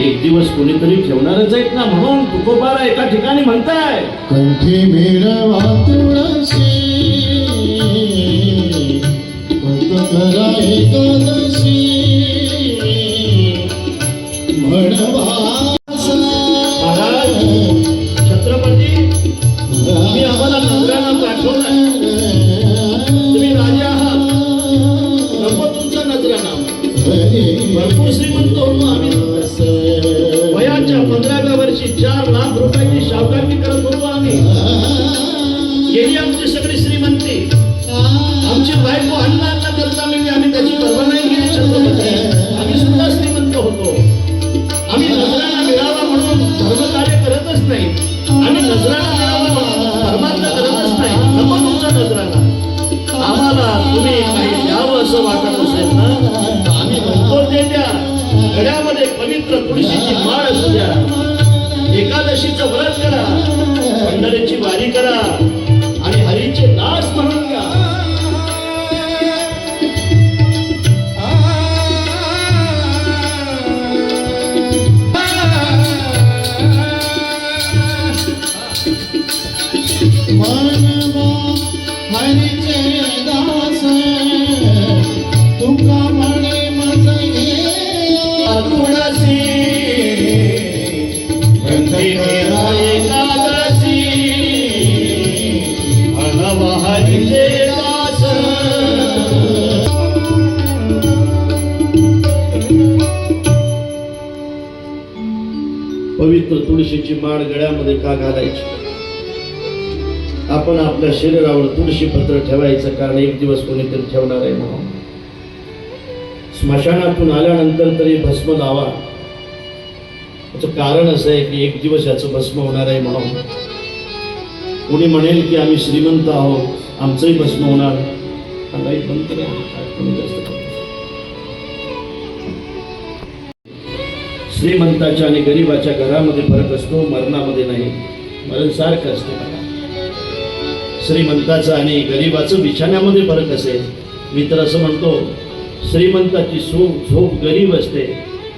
एक दिवस कोणीतरी ठेवणारच आहेत ना म्हणून तुकोबाला एका ठिकाणी म्हणताय. कंठी मिळवा तुळशी. करा एकादशी Durante पवित्र तुळशीची माळ गळ्यामध्ये का घालायची? आपण आपल्या शरीरावर तुळशी पत्र ठेवायचं कारण एक दिवस कोणीतरी ठेवणार आहे म्हणून. स्मशानातून आल्यानंतर तरी भस्म लावा. याचं कारण असं आहे की एक दिवस याचं भस्म होणार आहे म्हणून. कोणी म्हणेल की आम्ही श्रीमंत आहोत आमचंही भस्म होणार. नाही बंद जास्त श्रीमंताच्या आणि गरिबाच्या घरामध्ये फरक असतो मरणामध्ये नाही. मरण सारखं असतं श्रीमंताचं आणि गरिबाचं बिछाण्यामध्ये फरक असेल. मी तर असं म्हणतो श्रीमंताची झोप झोप गरीब असते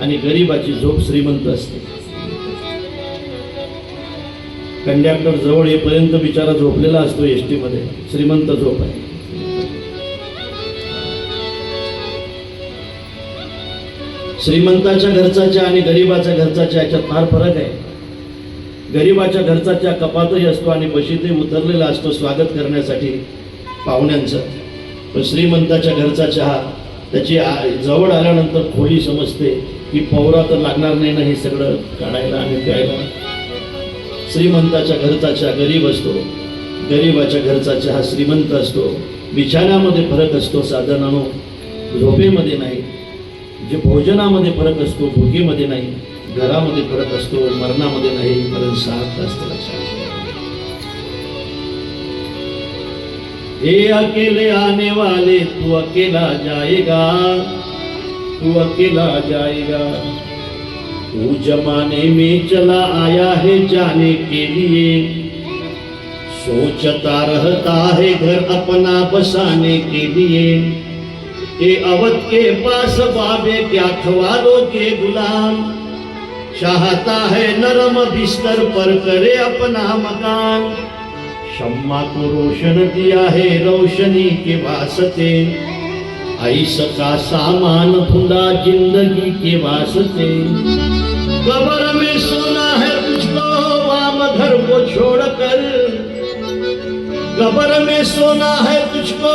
आणि गरिबाची झोप श्रीमंत असते. कंडक्टर जवळ येईपर्यंत बिचारा झोपलेला असतो एस टीमध्ये श्रीमंत झोप आहे. श्रीमंताच्या घरचाच्या आणि गरिबाच्या घरचाच्या याच्यात फार फरक आहे. गरिबाच्या घरचाच्या कपातही असतो आणि बशीतही उतरलेला असतो स्वागत करण्यासाठी पाहुण्यांचं. पण श्रीमंताच्या घरचा चहा त्याची जवळ आल्यानंतर खोली समजते की पौरा तर लागणार नाही ना हे सगळं काढायला आणि प्यायला. श्रीमंताच्या घरचा चहा गरीब असतो. गरिबाच्या घरचा चहा श्रीमंत असतो. बिछाण्यामध्ये फरक असतो साधनानो झोपेमध्ये नाही. जे भोजनामध्ये फरक असतो भुकेमध्ये नाही, घरामध्ये फरक असतो, मरणामध्ये नाही मरण साथ असतं ए अकेले आने वाले तू अकेला जाएगा तू अकेला जाएगा तू जमाने में चला आया है जाने के लिए, सोचता रहता है घर अपना बसाने के लिए. ए अवध के पास बाबे क्या खवालो के गुलाम। चाहता है नरम बिस्तर पर करे अपना मकान। शम्मा को रोशन दिया है रोशनी के वास्ते। ऐसा का सामान ढूंढा ज़िंदगी के वास्ते। कबर में सोना कबर में सोना है तुझको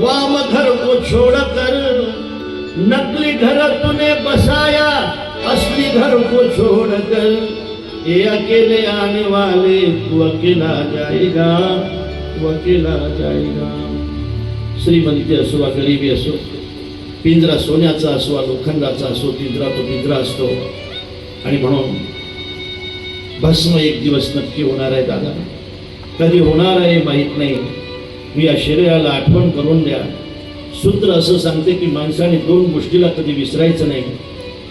वाम घर को छोड़कर। नकली घर तूने बसाया असली घर को छोड़कर। ये अकेले आने वाले तू अकेला जाएगा तू अकेला जाएगा। श्रीमंती असो वा गरिबी असो। पिंजरा सोन्याचा असो वा लोखंडाचा असो पिंजरा तो पिंजरा असतो. आणि म्हणून भस्म एक दिवस नक्की होणार आहे दादा. कधी होणार आहे माहीत नाही. मी या शरीराला आठवण करून द्या. सूत्र असं सांगते की माणसाने दोन गोष्टीला कधी विसरायचं नाही.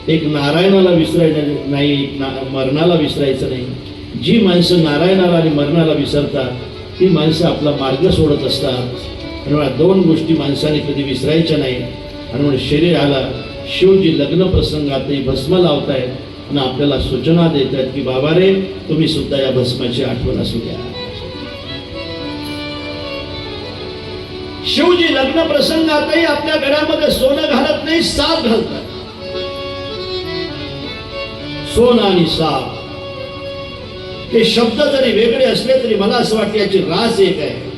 एक नारायणाला विसरायचं नाही एक ना मरणाला विसरायचं नाही. जी माणसं नारायणाला आणि मरणाला विसरतात ती माणसं आपला मार्ग सोडत असतात. आणि दोन गोष्टी माणसाने कधी विसरायच्या नाही. आणि म्हणून शरीराला शिवजी लग्न प्रसंगातही भस्म लावतायत आणि आपल्याला सूचना देत आहेत की बाबा रे तुम्ही सुद्धा या भस्माची आठवण असू द्या. शिवजी लग्न प्रसंगातही आपल्या घरामध्ये सोनं घालत नाही साप घालतात. सोन आणि साप. हे शब्द जरी वेगळे असले तरी मला असं वाटतं याची रास एक आहे.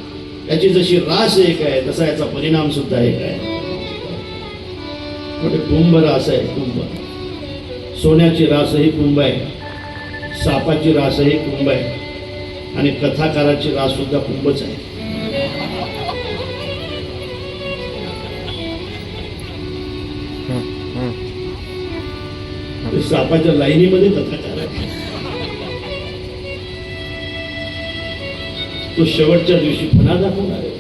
याची जशी रास एक आहे तसा याचा परिणाम सुद्धा एक आहे. म्हणजे कुंभ रास आहे कुंभ. सोन्याची रासही कुंभ आहे. सापाची रासही कुंभ आहे. आणि कथाकाराची रास सुद्धा कुंभच आहे. सापाच्या लाईनीमध्ये कथाकार आहे. तो शेवटच्या दिवशी पुन्हा दाखवणार आहे.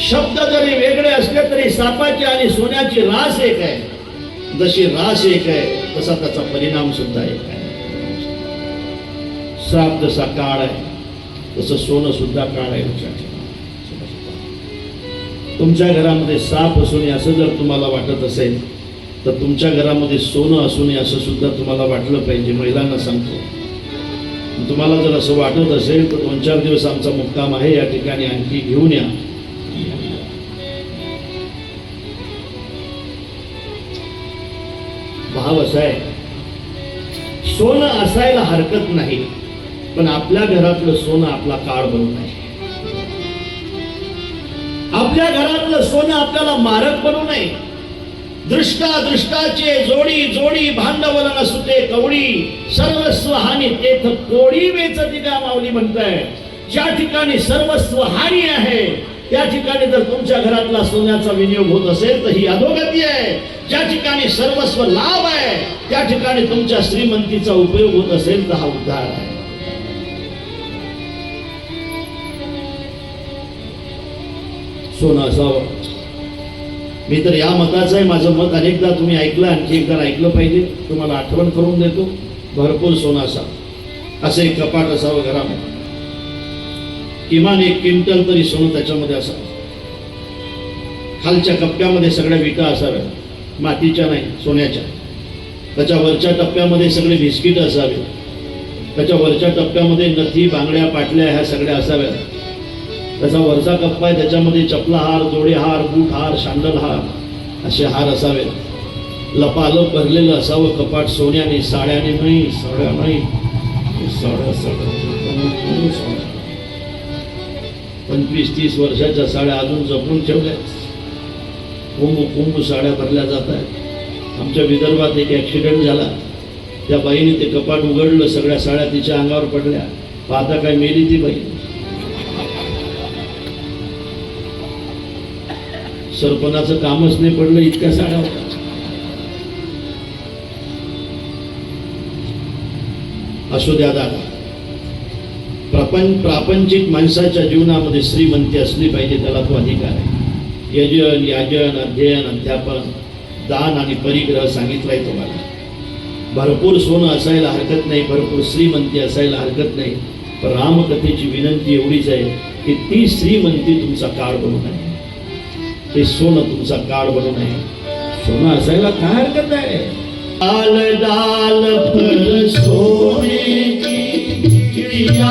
शब्द जरी वेगळे असले तरी सापाची आणि सोन्याची रास एक आहे. जशी रास एक आहे तसा त्याचा परिणाम सुद्धा एक आहे. श्राप जसा काळ आहे. तसं सोनं सुद्धा काळ आहे लक्षात ठेवा. तुमच्या घरामध्ये साप असून असं जर तुम्हाला वाटत असेल तर तुमच्या घरामध्ये सोनं असून असं सुद्धा तुम्हाला वाटलं पाहिजे महिलांना सांगतो. तुम्हाला जर असं वाटत असेल तर दोन चार दिवस आमचा मुक्काम आहे या ठिकाणी आणखी घेऊन या. भाव असा आहे सोनं असायला हरकत नाही. पण आपल्या घरातलं सोनं आपला काळ बनू नये आपल्या घरातलं सोनं आपल्याला मारक बनू नये. दृष्टा दृष्टाचे जोडी जोडी भांडवल नसुते कवडी सर्वस्व हानी तेथ कोडी वेचती त्या माऊली म्हणताय. ज्या ठिकाणी सर्वस्व हानी आहे त्या ठिकाणी जर तुमच्या घरातला सोन्याचा विनियोग होत असेल तर ही अधोगती आहे. ज्या ठिकाणी सर्वस्व लाभ आहे त्या ठिकाणी तुमच्या श्रीमंतीचा उपयोग होत असेल तर हा उद्धार आहे. सोनं असावं. मी तर या मताचं आहे. माझं मत अनेकदा तुम्ही ऐकलं आणखी एकदा ऐकलं पाहिजे. तुम्हाला आठवण करून देतो. भरपूर सोनं असावं. असं एक कपाट असावं घरामध्ये. किमान एक क्विंटल तरी सोनं त्याच्यामध्ये असावं. खालच्या कप्प्यामध्ये सगळ्या विटा असाव्या मातीच्या नाही सोन्याच्या. त्याच्या वरच्या टप्प्यामध्ये सगळे बिस्किट असावे त्याच्या वरच्या टप्प्यामध्ये नथी बांगड्या पाटल्या ह्या सगळ्या असाव्या त्याचा वरचा कप्पा आहे त्याच्यामध्ये चपला हार जोडे हार बूट हार शांडल हार असे हार असावे. लपालप भरलेलं असावं कपाट सोन्याने साड्याने नाही साड्या नाही. पंचवीस तीस वर्षाच्या साड्या अजून जपून ठेवल्या. कुंभ कुंभ साड्या भरल्या जात आहेत. आमच्या विदर्भात एक ॲक्सिडेंट झाला. त्या बाईने ते कपाट उघडलं सगळ्या साड्या तिच्या अंगावर पडल्या. पाहता काय मेली ती बाई? सरपणाचं कामच नाही पडलं इतक्या साडा होता. असू द्या दादा. प्रपंच प्रापंचिक माणसाच्या जीवनामध्ये श्रीमंती असली पाहिजे त्याला तो अधिकार आहे. यजन याजन अध्ययन अध्यापन दान आणि परिग्रह सांगितलाय तुम्हाला. भरपूर सोनं असायला हरकत नाही भरपूर श्रीमंती असायला हरकत नाही. पण रामकथेची विनंती एवढीच आहे की ती श्रीमंती तुमचा काळ बनू नये. ते सोनं तुमचा काळ बनू नये सोनं असायला काय हरकत आहे? डाल डाल पर सोने की चिड़िया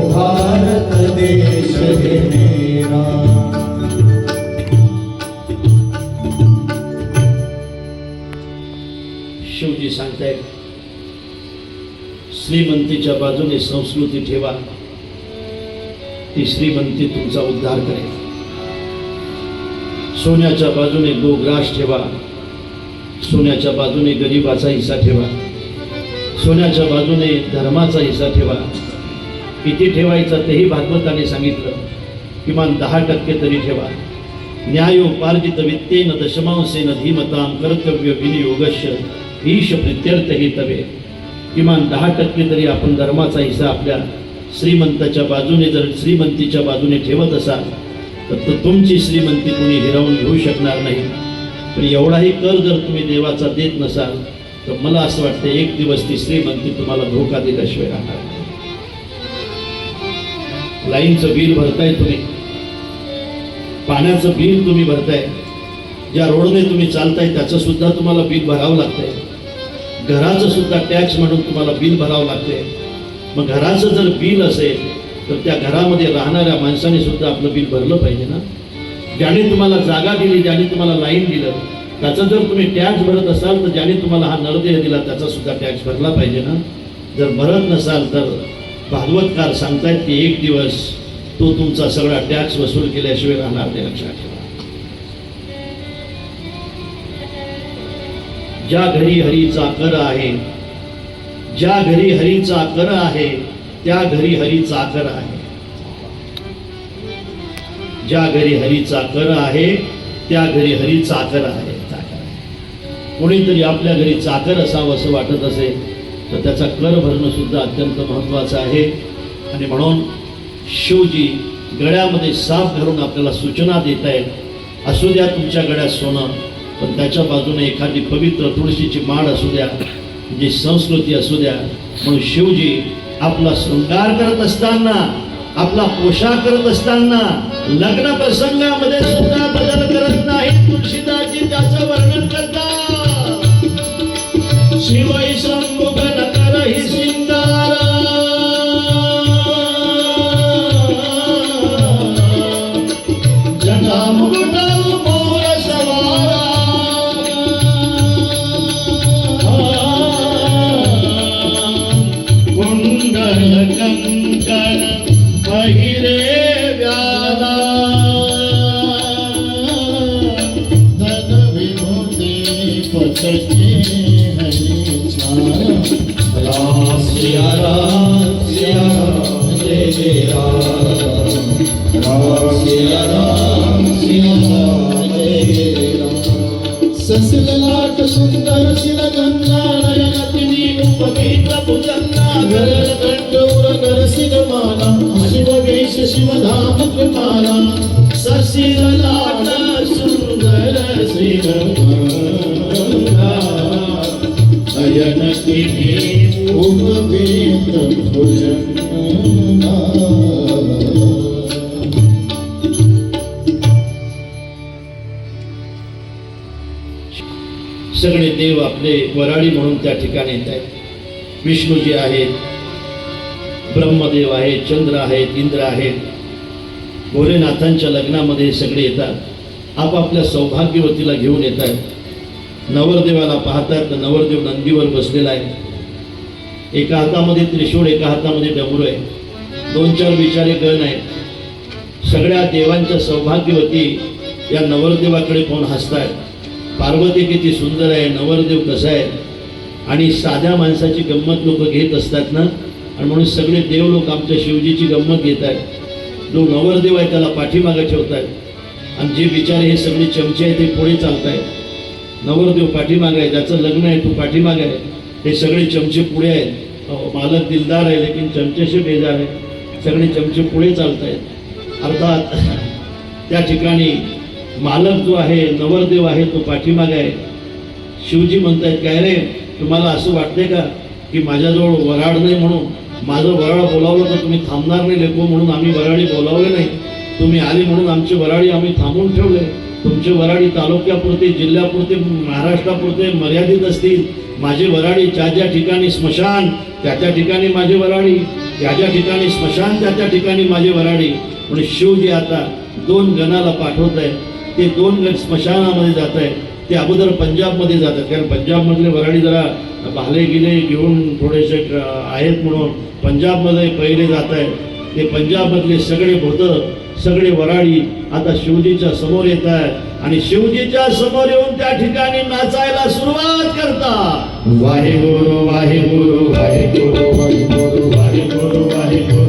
श्रीमंतीच्या बाजूने संस्कृती ठेवा. ती श्रीमंती तुमचा उद्धार करेल. सोन्याच्या बाजूने गोग्रास ठेवा. सोन्याच्या बाजूने गरिबाचा हिस्सा ठेवा. सोन्याच्या बाजूने धर्माचा हिस्सा ठेवा. किती ठेवायचा तेही भागवताने सांगितलं. किमान दहा टक्के तरी ठेवा. न्यायोपार्जित वित्तेन दशमांसेन धीमतां कर्तव्य विनियोगश ईश प्रित्यर्थही तवे किमान दहा टक्के तरी आपण धर्माचा हिस्सा आपल्या श्रीमंताच्या बाजूने जर श्रीमंतीच्या बाजूने ठेवत असाल तर तुमची श्रीमंती कुणी हिरावून घेऊ शकणार नाही. पण एवढाही कर जर तुम्ही देवाचा देत नसाल तर मला असं वाटतं एक दिवस ती श्रीमंती तुम्हाला धोका दिल्याशिवाय राहणार लाईनचं बिल भरताय तुम्ही. पाण्याचं बिल तुम्ही भरताय. ज्या रोडने तुम्ही चालताय त्याचं सुद्धा तुम्हाला बिल भरावं लागतंय. घराचं सुद्धा टॅक्स म्हणून तुम्हाला बिल भरावं लागते. मग घराचं जर बिल असेल तर त्या घरामध्ये राहणाऱ्या माणसाने सुद्धा आपलं बिल भरलं पाहिजे ना? ज्याने तुम्हाला जागा दिली ज्याने तुम्हाला लाईन दिलं त्याचा जर तुम्ही टॅक्स भरत असाल तर ज्याने तुम्हाला हा नरदेह दिला त्याचा सुद्धा टॅक्स भरला पाहिजे ना? जर भरत नसाल तर भागवतकार सांगतायत की एक दिवस तो तुमचा सगळा टॅक्स वसूल केल्याशिवाय राहणार ते लक्षात ठेवा. ज्या घरी हरीचा कर आहे ज्या घरी हरीचा कर आहे त्या घरी हरीचा कर आहे. ज्या घरी हरीचा कर आहे त्या घरी हरी चाकर आहे. चाकर कोणीतरी आपल्या घरी चाकर असावं असं वाटत असेल तर त्याचा कर भरणं सुद्धा अत्यंत महत्त्वाचं आहे. आणि म्हणून शिवजी गळ्यामध्ये साफ घालून आपल्याला सूचना देत आहेत असू द्या तुमच्या गळ्यात सोनं पण त्याच्या बाजूने एखादी पवित्र तुळशीची माळ असू द्या जी संस्कृती असू द्या म्हणून शिवजी आपला शृंगार करत असताना आपला पोशाख करत असताना लग्न प्रसंगामध्ये राम जय आपले वराडी म्हणून त्या ठिकाणी येत आहेत. विष्णूजी आहेत ब्रह्मदेव आहेत चंद्र आहेत इंद्र आहेत भोलेनाथांच्या लग्नामध्ये हे सगळे येतात. आपापल्या सौभाग्यवतीला घेऊन येत आहेत. नवरदेवाला पाहतात तर नवरदेव नंदीवर बसलेला आहे. एका हातामध्ये त्रिशूळ एका हातामध्ये डमरू आहे. दोन चार बिचारे गण आहेत. सगळ्या देवांच्या सौभाग्यवती या नवरदेवाकडे पाहून हसतायत? पार्वती किती सुंदर आहे नवरदेव कसा आहे. आणि साध्या माणसाची गंमत लोक घेत असतात ना. आणि म्हणून सगळे देव लोक आमच्या शिवजीची गंमत घेत आहेत. जो नवरदेव आहे त्याला पाठीमागे ठेवत आहेत आणि जे बिचारे हे सगळे चमचे आहेत ते पुढे चालत आहेत नवरदेव पाठीमागे आहे ज्याचं लग्न आहे तो पाठीमागे आहे. हे सगळे चमचे पुढे आहेत. मालक दिलदार आहे लेकिन चमचेशी बेजार आहे. सगळे चमचे पुढे चालत आहेत अर्थात त्या ठिकाणी मालक जो आहे नवरदेव आहे तो पाठीमागे आहे. शिवजी म्हणतायत काय रे तुम्हाला असं वाटते का की माझ्याजवळ वराड नाही म्हणून? माझं वराड बोलावलं तर तुम्ही थांबणार नाही लेखो म्हणून आम्ही वराडी बोलावले नाही. तुम्ही आले म्हणून आमची वराडी आम्ही थांबून ठेवले. तुमचे वराडी तालुक्यापुरते जिल्ह्यापुरते महाराष्ट्रापुरते मर्यादित असतील. माझे वराडी ज्या ज्या ठिकाणी स्मशान त्या त्या ठिकाणी माझे वराडी. त्या ज्या ठिकाणी स्मशान त्या त्या ठिकाणी माझे वराडी. म्हणून शिवजी आता दोन गणाला पाठवत आहे ते दोन गट स्मशानामध्ये जात आहे ते अगोदर पंजाबमध्ये जातात कारण पंजाबमधले वराडी जरा भाले गिले घेऊन थोडेसे आहेत म्हणून पंजाबमध्ये पहिले जात आहे ते पंजाबमधले सगळे भूत सगळे वराडी आता शिवजीच्या समोर येत आहेत. आणि शिवजीच्या समोर येऊन त्या ठिकाणी नाचायला सुरुवात करतात. वाहेगुरु वाहे गुरु वाहे गुरु वाहे गुरु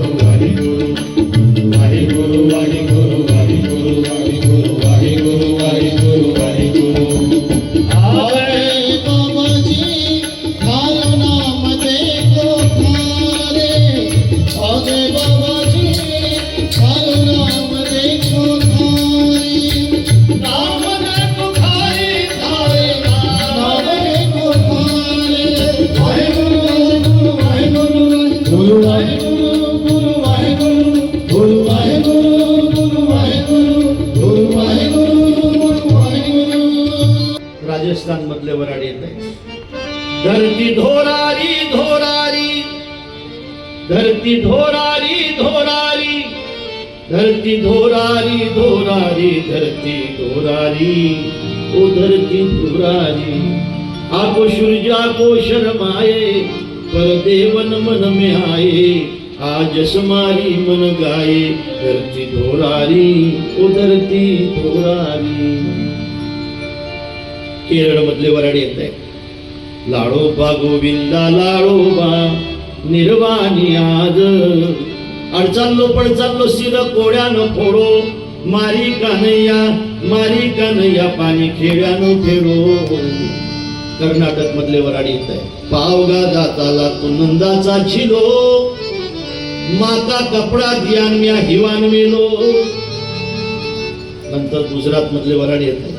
धरती धोरारी धोरारी। धरती धोरारी धोरारी, धरती धोरारी। ओ धरती धोरारी आपो सूर्या को शर्माए पर देवन मन में आए, आज समारी मन गाए। धरती धोरारी, ओ धरती धोरारी। केरळ मधले वराडे येत आहे लाडोबा गोविंदा, लाडोबा। निर्वाणी आज. अडचालो पण चाललो शिर कोड्यानं फोडो. मारी कानैया मारी कानैया पाणी खेड्यानं फेडो. कर्नाटक मधले वराडी येत आहे. पावगा दाताला तो नंदाचा झिलो. माता कपडा दियान म्या हिवान मेलो. नंतर गुजरात मधले वराडी येत आहेत.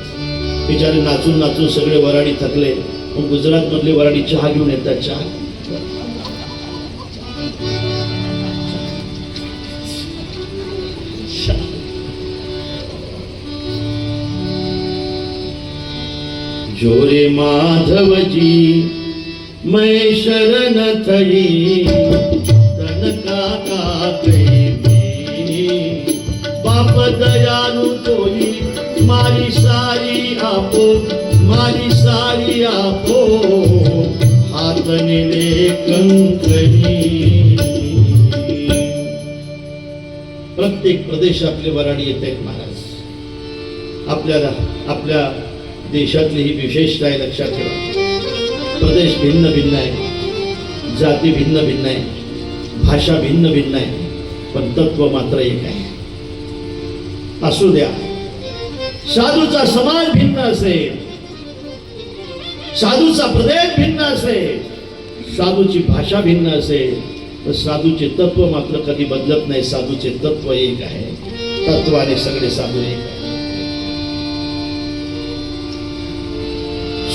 बिचारे नाचून नाचून सगळे वराडी थकले. गुजरात मधले वराडी चहा घेऊन येतात. चहा. जोरे माधवजी मैं शरण थई। तन का बाप दयालु कोई मारी सारी आपो मारी सारी आपो हातने नेले कंकणी प्रत्येक प्रदेशातले वराडी येत आहेत महाराज. आपल्याला आपल्या देशातली ही विशेषता आहे लक्षात ठेवा. प्रदेश भिन्न भिन्न आहे. जाती भिन्न भिन्न आहे. भाषा भिन्न भिन्न आहे. पण तत्व मात्र एक आहे. असू द्या. साधूचा समाज भिन्न असेल. साधूचा प्रदेश भिन्न असेल. साधूची भाषा भिन्न असेल. तर साधूचे तत्व मात्र कधी बदलत नाही. साधूचे तत्व एक आहे. तत्वाने सगळे साधू एक आहे.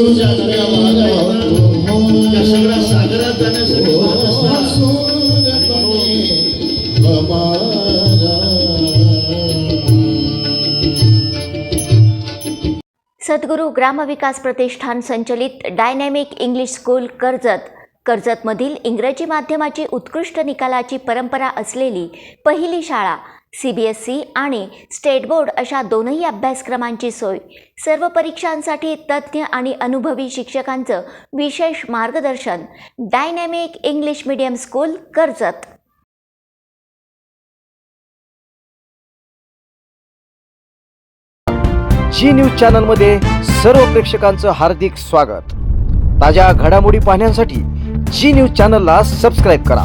सद्गुरु सद्गुरू ग्रामविकास प्रतिष्ठान संचलित डायनॅमिक इंग्लिश स्कूल कर्जत. कर्जतमधील इंग्रजी माध्यमाची उत्कृष्ट निकालाची परंपरा असलेली पहिली शाळा सी बी एस सी आणि स्टेट बोर्ड अशा दोनही अभ्यासक्रमांची सोय. सर्व परीक्षांसाठी तज्ज्ञ आणि अनुभवी शिक्षकांचं विशेष मार्गदर्शन. Dynamic English medium school Karjat. Zee News चॅनलमध्ये सर्व प्रेक्षकांचं हार्दिक स्वागत. ताज्या घडामोडी पाहण्यासाठी जी न्यूज चॅनलला सबस्क्राईब करा.